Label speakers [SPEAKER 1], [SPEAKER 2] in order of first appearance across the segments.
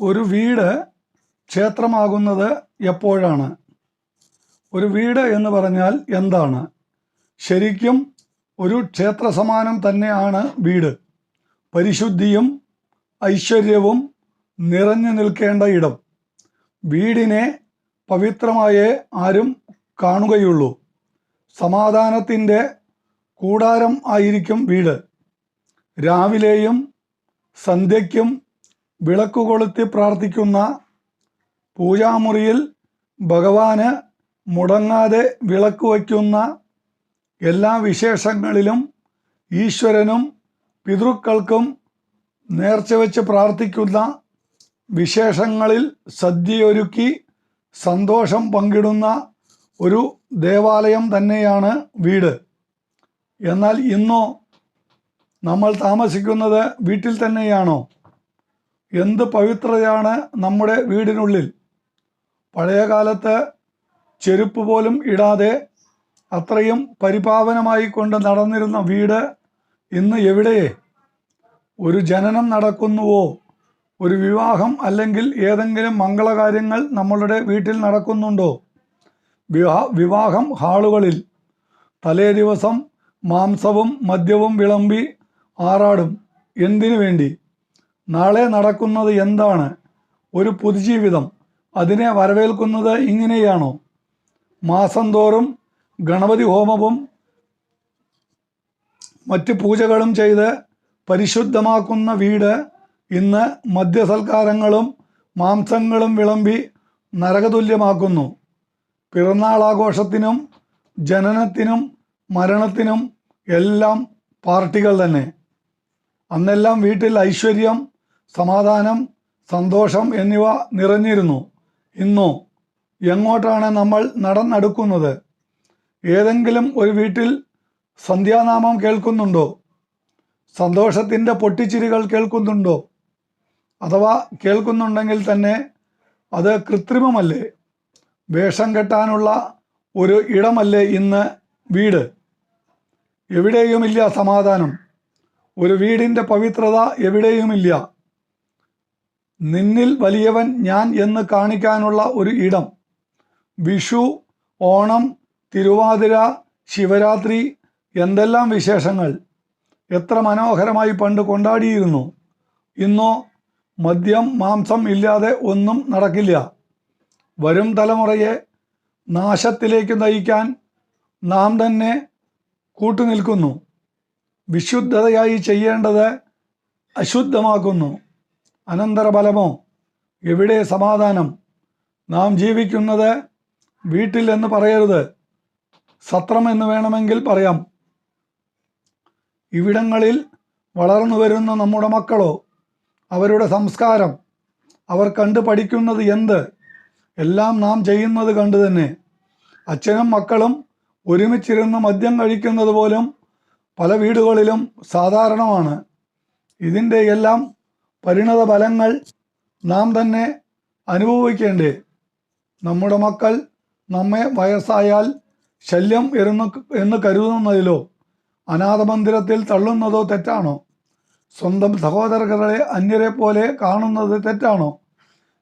[SPEAKER 1] ഒരു വീട് ക്ഷേത്രമാകുന്നത് എപ്പോഴാണ്? ഒരു വീട് എന്ന് പറഞ്ഞാൽ എന്താണ്? ശരിക്കും ഒരു ക്ഷേത്ര സമാനം തന്നെയാണ് വീട്. പരിശുദ്ധിയും ഐശ്വര്യവും നിറഞ്ഞു നിൽക്കേണ്ട ഇടം. വീടിനെ പവിത്രമായേ ആരും കാണുകയുള്ളൂ. സമാധാനത്തിന്റെ കൂടാരം ആയിരിക്കും വീട്. രാവിലെയും സന്ധ്യയ്ക്കും വിളക്ക് കൊളുത്തി പ്രാർത്ഥിക്കുന്ന പൂജാമുറിയിൽ ഭഗവാന് മുടങ്ങാതെ വിളക്ക് വയ്ക്കുന്ന എല്ലാ വിശേഷങ്ങളിലും ഈശ്വരനും പിതൃക്കൾക്കും നേർച്ച വെച്ച് പ്രാർത്ഥിക്കുന്ന വിശേഷങ്ങളിൽ സദ്യയൊരുക്കി സന്തോഷം പങ്കിടുന്ന ഒരു ദേവാലയം തന്നെയാണ് വീട്. എന്നാൽ ഇന്നോ നമ്മൾ താമസിക്കുന്നത് വീട്ടിൽ തന്നെയാണോ? എന്ത് പവിത്രതയാണ് നമ്മുടെ വീടിനുള്ളിൽ. പഴയ കാലത്ത് ചെരുപ്പ് പോലും ഇടാതെ അത്രയും പരിപാവനമായി കൊണ്ട് നടന്നിരുന്ന വീട് ഇന്ന് എവിടെ? ഒരു ജനനം നടക്കുന്നുവോ? ഒരു വിവാഹം അല്ലെങ്കിൽ ഏതെങ്കിലും മംഗളകാര്യങ്ങൾ നമ്മളുടെ വീട്ടിൽ നടക്കുന്നുണ്ടോ? വിവാഹ വിവാഹം ഹാളുകളിൽ. തലേ ദിവസം മാംസവും മദ്യവും വിളമ്പി ആറാടും. എന്തിനു വേണ്ടി? നാളെ നടക്കുന്നത് എന്താണ്? ഒരു പുതുജീവിതം. അതിനെ വരവേൽക്കുന്നത് ഇങ്ങനെയാണോ? മാസം തോറും ഗണപതി ഹോമവും മറ്റ് പൂജകളും ചെയ്ത് പരിശുദ്ധമാക്കുന്ന വീട് ഇന്ന് മദ്യസൽക്കാരങ്ങളും മാംസങ്ങളും വിളമ്പി നരകതുല്യമാക്കുന്നു. പിറന്നാളാഘോഷത്തിനും ജനനത്തിനും മരണത്തിനും എല്ലാം പാർട്ടികൾ തന്നെ. അന്നെല്ലാം വീട്ടിൽ ഐശ്വര്യം സമാധാനം സന്തോഷം എന്നിവ നിറഞ്ഞിരുന്നു. ഇന്നോ എങ്ങോട്ടാണ് നമ്മൾ നടന്നെടുക്കുന്നത്? ഏതെങ്കിലും ഒരു വീട്ടിൽ സന്ധ്യാനാമം കേൾക്കുന്നുണ്ടോ? സന്തോഷത്തിന്റെ പൊട്ടിച്ചിരികൾ കേൾക്കുന്നുണ്ടോ? അഥവാ കേൾക്കുന്നുണ്ടെങ്കിൽ തന്നെ അത് കൃത്രിമമല്ലേ? വേഷം കെട്ടാനുള്ള ഒരു ഇടമല്ലേ ഇന്ന് വീട്? എവിടെയുമില്ല സമാധാനം. ഒരു വീടിന്റെ പവിത്രത എവിടെയുമില്ല. നിന്നിൽ വലിയവൻ ഞാൻ എന്ന് കാണിക്കാനുള്ള ഒരു ഇടം. വിഷു ഓണം തിരുവാതിര ശിവരാത്രി എന്തെല്ലാം വിശേഷങ്ങൾ? എത്ര മനോഹരമായി പണ്ട് കൊണ്ടാടിയിരുന്നു. ഇന്നോ മദ്യം മാംസം ഇല്ലാതെ ഒന്നും നടക്കില്ല. വരും തലമുറയെ നാശത്തിലേക്ക് നയിക്കാൻ നാം തന്നെ കൂട്ടുനിൽക്കുന്നു. വിശുദ്ധതയായി ചെയ്യേണ്ടത് അശുദ്ധമാക്കുന്നു. അനന്തരഫലമോ എവിടെ സമാധാനം? നാം ജീവിക്കുന്നത് വീട്ടിൽ എന്ന് പറയരുത്. സത്രം എന്ന് വേണമെങ്കിൽ പറയാം. ഇവിടങ്ങളിൽ വളർന്നു വരുന്ന നമ്മുടെ മക്കളോ അവരുടെ സംസ്കാരം അവർ കണ്ടു പഠിക്കുന്നത് എന്ത്? എല്ലാം നാം ചെയ്യുന്നത് കണ്ടു തന്നെ. അച്ഛനും മക്കളും ഒരുമിച്ചിരുന്ന് മദ്യം കഴിക്കുന്നത് പോലും പല വീടുകളിലും സാധാരണമാണ്. ഇതിന്റെ എല്ലാം പരിണത ഫലങ്ങൾ നാം തന്നെ അനുഭവിക്കേണ്ടേ? നമ്മുടെ മക്കൾ നമ്മെ വയസ്സായാൽ ശല്യം എന്ന് എന്ന് കരുതുന്നതിലോ അനാഥമന്ദിരത്തിൽ തള്ളുന്നതോ തെറ്റാണോ? സ്വന്തം സഹോദരങ്ങളെ അന്യരെ പോലെ കാണുന്നത് തെറ്റാണോ?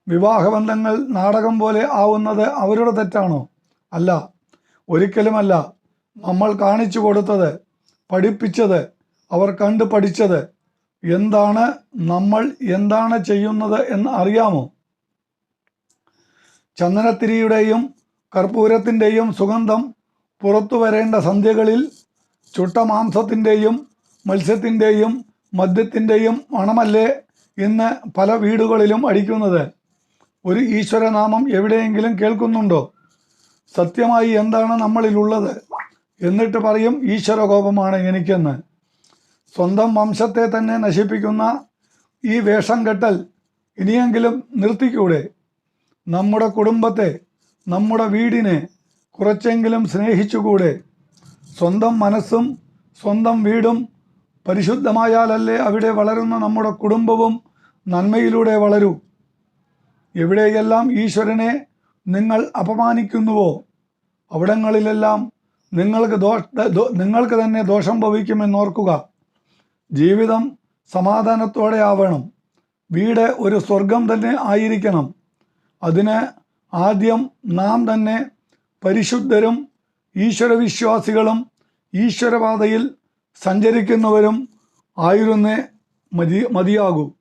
[SPEAKER 1] വിവാഹബന്ധങ്ങൾ നാടകം പോലെ ആവുന്നത് അവരുടെ തെറ്റാണോ? അല്ല ഒരിക്കലുമല്ല. നമ്മൾ കാണിച്ചു കൊടുത്തത് പഠിപ്പിച്ചത് അവർ കണ്ട് പഠിച്ചത് എന്താണ് നമ്മൾ എന്താണ് ചെയ്യുന്നത് എന്ന് അറിയാമോ? ചന്ദനത്തിരിയുടെയും കർപ്പൂരത്തിന്റെയും സുഗന്ധം പുറത്തു വരേണ്ട സന്ധ്യകളിൽ ചുട്ട മാംസത്തിന്റെയും മത്സ്യത്തിന്റെയും മദ്യത്തിന്റെയും മണമല്ലേ ഇന്ന് പല വീടുകളിലും അടിക്കുന്നത്? ഒരു ഈശ്വരനാമം എവിടെയെങ്കിലും കേൾക്കുന്നുണ്ടോ? സത്യമായി എന്താണ് നമ്മളിലുള്ളത്? എന്നിട്ട് പറയും ഈശ്വരകോപമാണ് എനിക്കെന്ന്. സ്വന്തം വംശത്തെ തന്നെ നശിപ്പിക്കുന്ന ഈ വേഷം കെട്ടൽ ഇനിയെങ്കിലും നിർത്തിക്കൂടെ? നമ്മുടെ കുടുംബത്തെ നമ്മുടെ വീടിനെ കുറച്ചെങ്കിലും സ്നേഹിച്ചുകൂടെ? സ്വന്തം മനസ്സും സ്വന്തം വീടും പരിശുദ്ധമായാലല്ലേ അവിടെ വളരുന്ന നമ്മുടെ കുടുംബവും നന്മയിലൂടെ വളരൂ? എവിടെയെല്ലാം ഈശ്വരനെ നിങ്ങൾ അപമാനിക്കുന്നുവോ അവിടങ്ങളിലെല്ലാം നിങ്ങൾക്ക് ദോഷ നിങ്ങൾക്ക് തന്നെ ദോഷം ഭവിക്കുമെന്നോർക്കുക. ജീവിതം സമാധാനത്തോടെ ആവണം. വീട് ഒരു സ്വർഗം തന്നെ ആയിരിക്കണം. അതിന് ആദ്യം നാം തന്നെ പരിശുദ്ധരും ഈശ്വരവിശ്വാസികളും ഈശ്വരപാതയിൽ സഞ്ചരിക്കുന്നവരും ആയിരുന്നേ മതി മതിയാകൂ.